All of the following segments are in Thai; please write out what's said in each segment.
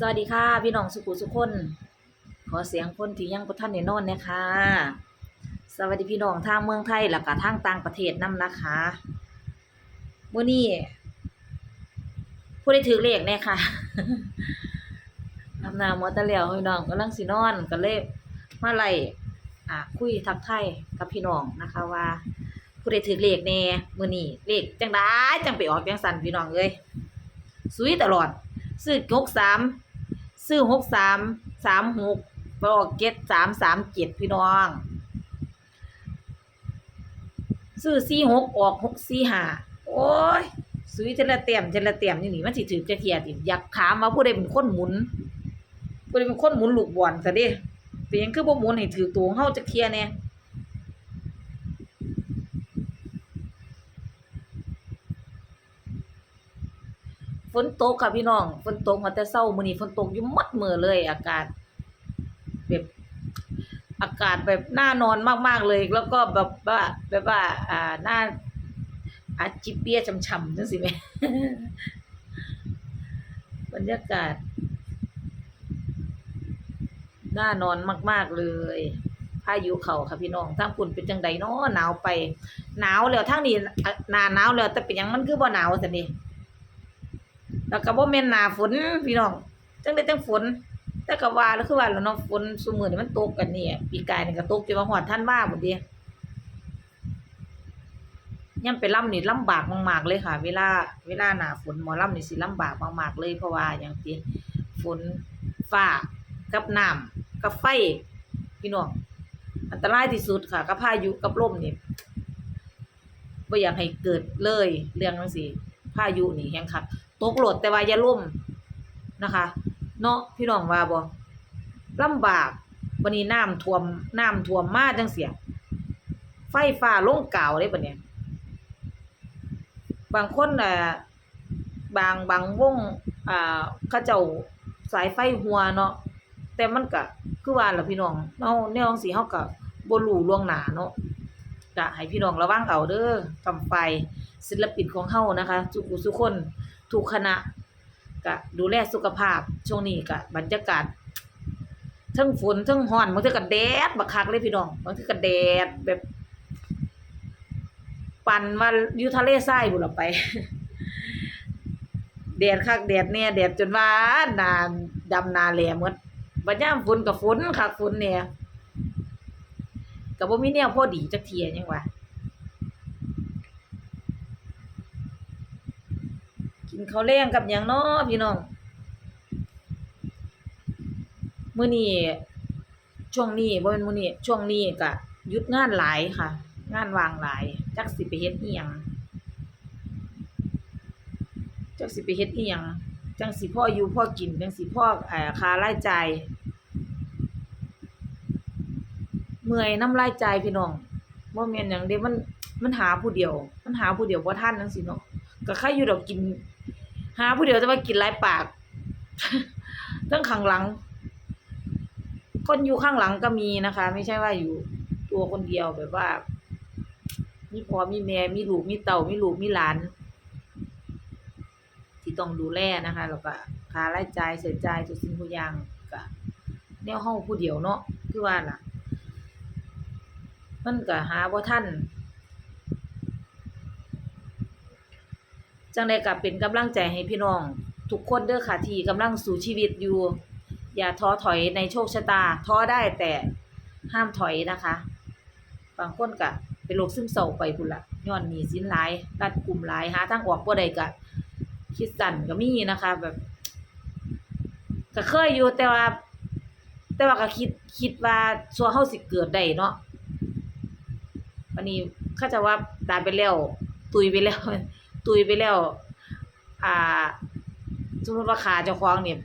สวัสดีค่ะ พี่น้องสุขุสุขคน ขอเสียงคนที่ยังบ่ทันได้นอนนี่ยค่ะสวัสดีพี่น้องทางเมืองไทยแล้วก็ทางต่างประเทศนํนะคะมื้อนี้ผู้ได้ถือเลขแน่ค่ะทำนามอตะเหลียวพี่น้องกำลังสินอนก็เลยมาไล่อ่าคุยทักไทยกับพี่น้องนะคะว่า ผู้ได้ถือเลขแน่มื้อนี้เลขจังได๋จังไปออกจังสั่นพี่น้องเอ้ยสุยตลอดซื้อหกสาม ซื้อหกสามสามหกไปออกเจ็ดสามสามเจ็ดพี่น้อง ซื้อสี่หกออกหกสี่ห้าโอ้ยซื้อเทละเต็มเทละเต็มนี่นี่มันสิถือจะเทียดอยากถามว่าผู้ใดเป็นคนหมุนผู้ใดเป็นคนหมุนลูกบอลซะเด้เป็นยังคือบ่หมุนให้ถือตัวของเฮาจะเทียแน่ นตกค่ะพี่น้องฝนตกมาแต่เช้ามื้อนี้ฝนตกอยู่หมดมือเลย อากาศแบบอากาศแบบน่านอนมากๆเลย แล้วก็แบบว่าแบบว่า อ่าน่าอาจิเปียช่ำๆจังซี่แหมบรรยากาศน่านอนมาก ๆ เลยพายุเข้าค่ะพี่น้องทางฝุ่นเป็นจังใดเนาะหนาวไป หนาวแล้วทางนี้หนาหนาวแล้วแต่เป็นยังมันคือบ่หนาวซั่นนี่ แล้วก็บ่แม่นหนาฝนพี่น้องจังได้จังฝน แต่ก็ว่าแล้วคือว่าแล้วเนาะฝนซุมื้อนี่มันตกกันนี่ปีกายนี่ก็ตกจนว่าฮอดธันว่าพุ่นเด้ยามไปล่ำนี่ลำบากมากๆเลยค่ะ เวลา เวลาหนาฝนหมอลำนี่สิลำบากมากๆเลยเพราะว่าหยังติฝนฟ้ากับน้ำกับไฟพี่น้องอันตรายที่สุดค่ะ กับพายุกับลมนี่บ่อยากให้เกิดเลย เรื่องจังซี่พายุนี่แฮงคัก ตกโหลดแต่ว่าอย่าล่มนะคะ เนาะพี่น้องว่าบ่ลำบากบัดนี้น้ำท่วมน้ำท่วมมาจังเสียไฟฟ้าลงเก่าเลยบัดเนี้ยบางคนน่ะบางบางวงอ่าเขาเจ้าสายไฟหัวเนาะแต่มันก็คือว่าล่ะพี่น้องเนาแนวจังซี่เฮาก็บ่รู้ล่วงหน้าเนาะก็ให้พี่น้องระวังเอาเด้อกำไฟศิลปินของเฮานะคะทุกทุกคน ทุกคณะก็ดูแลสุขภาพช่วงนี้ก็บรรยากาศทั้งฝนทั้งร้อนบางทีก็แดดบักคักเลยพี่น้องบางทีก็แดดแบบ ปั่นว่าอยู่ทะเลทรายบุ่นล่ไปแดดคักแดดแน่แดดจนว่าหนาดำนาแหลหมดบัดยามฝนก็ฝนคักฝนแน่ก็บ่มีแนวพอดีจักเที่ยยังวะ กินข้าวแรงกับหยังนาะพี่น้องมื้อนี้ช่วงนี้บ่แม่นมื้อนี้ช่วงนี้ก็หยุดงานหลายค่ะ งานวางหลายจักสิไปเฮ็ดอิหยังจักสิไปเฮ็ดอิหยังจังสิพออยู่พอกินจังสิพอเอ่อค่ารายจ่ายเมื่อยนำรายจ่ายพี่น้องบ่แม่นหยังเด้มันมันหาผู้เดียว มันหาผู้เดียวบ่ทันจังซี่เนาะก็ใครอยู่ดอกกิน หาผู้เดียวแต่ว่ากินหลายปากทั้งข้างหลัง คนอยู่ข้างหลังก็มีนะคะ ไม่ใช่ว่าอยู่ตัวคนเดียวแบบว่า มีพ่อมีแม่มีลูกมีเต่ามีลูกมีหลาน ที่ต้องดูแลนะคะ แล้วก็ค่ารายจ่ายเสียจ่ายทุกสิ่งทุกอย่างก็แนวเฮาผู้เดียวเนาะคือว่าน่ะ มันก็หาบ่ทัน จังไดก็เป็นกำลังใจให้พี่น้อง ทุกคนเด้อค่ะที่กำลังสู่ชีวิตอยู่ อย่าท้อถอยในโชคชะตาท้อได้แต่ห้ามถอยนะคะ บางคนก็เป็นโรคซึมเศร้าไปพุ่นละย้อนหนีสินหลายรัดกลุ่มหลายหาทางออกบ่ได้ก็คิดสั้นก็มีนะคะ แบบก็เคยอยู่แต่ว่า แต่ว่าก็คิดคิดว่าสัวเฮาสิเกิดได้เนาะวันนี้เขาจะว่าตายไปแล้ว ตุยไปแล้ว ตุยไปแล้ว อ่า สมมติว่าขาเจ้าของเนี่ย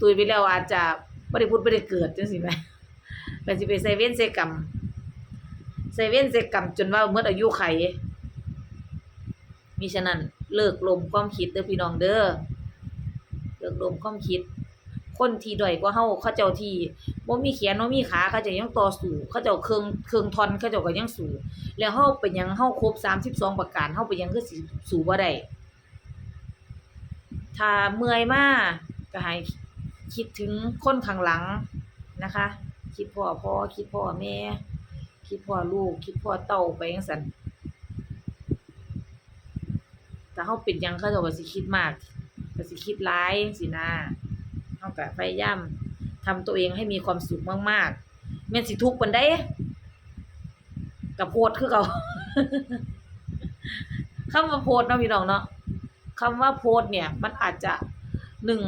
ตุยไปแล้วอาจจะไม่ได้พูดไม่ได้เกิดจังสิไหมก็สิไปใส่เว้นใส่กรรมใส่เว้นใส่กรรมจนว่าเมื่อายุไขมิฉะนั้นเลิกลมความคิดเด้อพี่น้องเด้อเลิกลมความคิด คนที่ด้อยกว่าเฮาเขาเจ้าที่บ่มีแขนบ่มีขาเขาเจ้ายังต่อสู้เขาเจ้าเครื่องเครื่องทอนเขาเจ้าก็ยังสู้แล้วเฮาเป็นหยังเฮาครบ32ประการเฮาเป็นหยังคือสิสู้บ่ได้ถ้าเมื่อยมาก็ให้คิดถึงคนข้างหลังนะคะ คิดพ่อพ่อคิดพ่อแม่คิดพ่อลูก คิดพ่อเต้าไปจังซั่นถ้าเฮาเป็นหยังเขาเจ้าก็สิคิดมากก็สิคิดหลายจังซี่นะ เฮาก็พยายามทำตัวเองให้มีความสุขมากๆแม่นสิทุกข์ปานใดก็โพดคือเก่าคำว่าโพส์เนาะพี่น้องเนาะคำว่าโพส์เนี่ย มันอาจจะหนึ่ง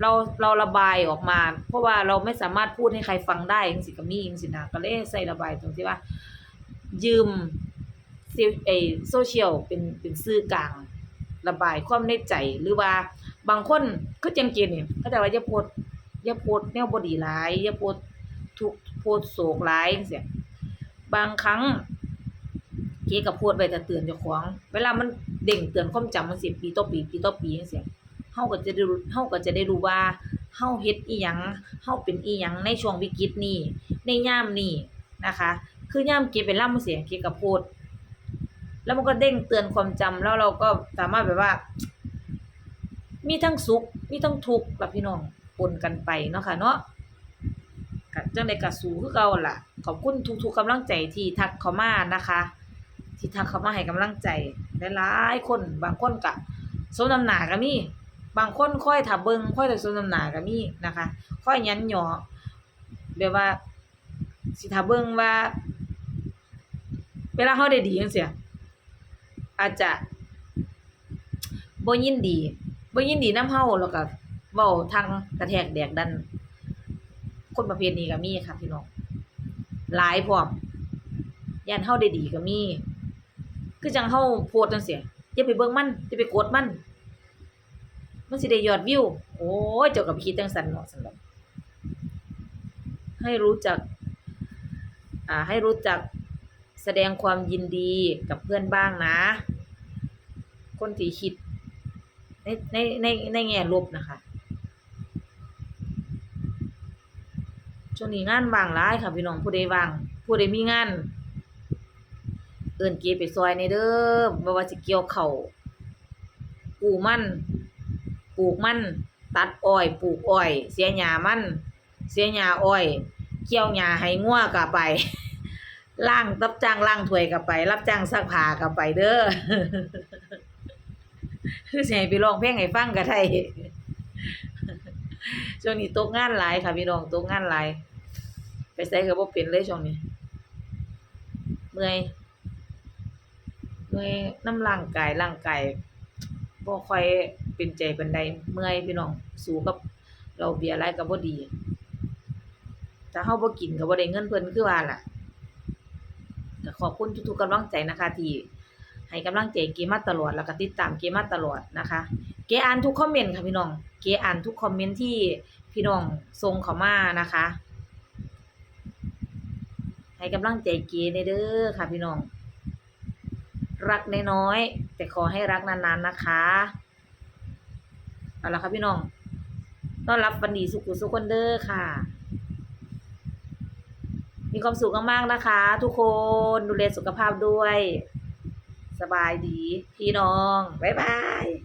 เราเราระบายออกมา เพราะว่าเราไม่สามารถพูดให้ใครฟังได้จังซี่ก็มีจังซี่นะก็เลยใส่ระบายตรงที่ว่า ยืมซิไอโซเชียลเป็นเป็นสื่อกลาง ระบายความในใจหรือว่า บางคนคือจังเกณฑ์นี่ยเขาจะว่าอย่าโพสต์อย่าโพสต์แนวบดีหลายอย่าโพสต์ทุกโพสต์โศกหลายจังซี่บางครั้งเก๋กับโพดไว้แต่เตือนเจ้าของ เวลามันเด้งเตือนความจำมันสิปีต่อปีปีต่อปีจังซี่เฮาก็จะได้เฮาก็จะได้รู้ว่าเฮาเฮ็ดอีหยังเฮาเป็นอีหยังในช่วงวิกฤตนี้ในย่ามนี้นะคะ คือย่ามเก๋ไปล่ำจังซี่เก๋ก็โพดแล้วมันก็เด้งเตือนความจำแล้วเราก็สามารถแบบว่า มีทั้งสุข มีทั้งทุกข์ล่ะพี่น้องปนกันไปเนาะค่ะเนาะกจังได๋ก็สู้คือเก่าล่ะ ขอบคุณทุกๆกำลังใจที่ทักเขามานะคะ ที่ทักเขามาให้กำลังใจหลายๆคนบางคนก็สมน้ำหนาก็มีบางคนค่อยถ้าเบิงค่อยแต่สมน้ำหนาก็มีนะคะ ค่อยยันหยอแบบว่า สิถ้าเบิงว่า เวลาเฮาได้ดีจังซี่อาจจะบ่ยินดี บ่ยินดีนำเฮาแล้วก็เว้าทางกระแทกแดกดัน คนประเภทนี้ก็มีค่ะพี่น้องหลายพร้อมย่านเฮาได้ดีก็มี คือจังเฮาโพสต์จังซี่อย่าไปเบิ่งมันอย่าไปกดมัน มันสิได้ยอดวิว โอ้ยเจ้าก็ไปคิดจังซั่นเนาะซั่นดอให้รู้จัก อ่า ให้รู้จักแสดงความยินดีกับเพื่อนบ้างนะ คนที่คิด ในในในในแง่ลบนะคะช่วงนี้งานว่างหลายค่ะพี่น้องผู้ใดว่าง ผู้ใดมีงาน เอิ้นเก็บไปซอยในเด้อบ่ว่าสิเกี่ยวเข้าปลูกมันปลูกมัน ตัดอ้อยปลูกอ้อย เสียหญ้ามัน เสียหญ้าอ้อย เกี่ยวหญ้าให้งัวก็ไปล้างรับจ้างล้างถ้วยก็ไป รับจ้างซักผ้าก็ไปเด้อ คือสิให้ไปร้องเพลงให้ฟังก็ได้ช่วงนี้ตกงานหลายค่ะพี่น้องตกงานหลาย ไปไสก็บ่เป็นเลยช่วงนี้ เมื่อยเมื่อยน้ำร่างกายร่างกายบ่ค่อยเป็นใจปานใดเมื่อยพี่น้องสูกับเราเบียร์หลายก็บ่ดีถ้าเฮาบ่กินก็บ่ได้เงินเพิ่นคือว่าล่ะขอบคุณทุกๆกำลังใจนะคะที่ ให้กำลังใจเกมาตลอดแล้วก็ติดตามเกมาตลอดนะคะ เกอ่านทุกคอมเมนต์ค่ะพี่น้อง เกอ่านทุกคอมเมนต์ที่พี่น้องส่งเข้ามานะคะ ให้กำลังใจเกในเด้อค่ะพี่น้อง รักน้อยๆแต่ขอให้รักนานๆนะคะเอาละค่ะพี่น้องต้อนรับวันดีสุขุสุขคนเด้อค่ะ มีความสุขมากๆนะคะ ทุกคนดูแลสุขภาพด้วย สบายดี พี่น้อง บ๊ายบาย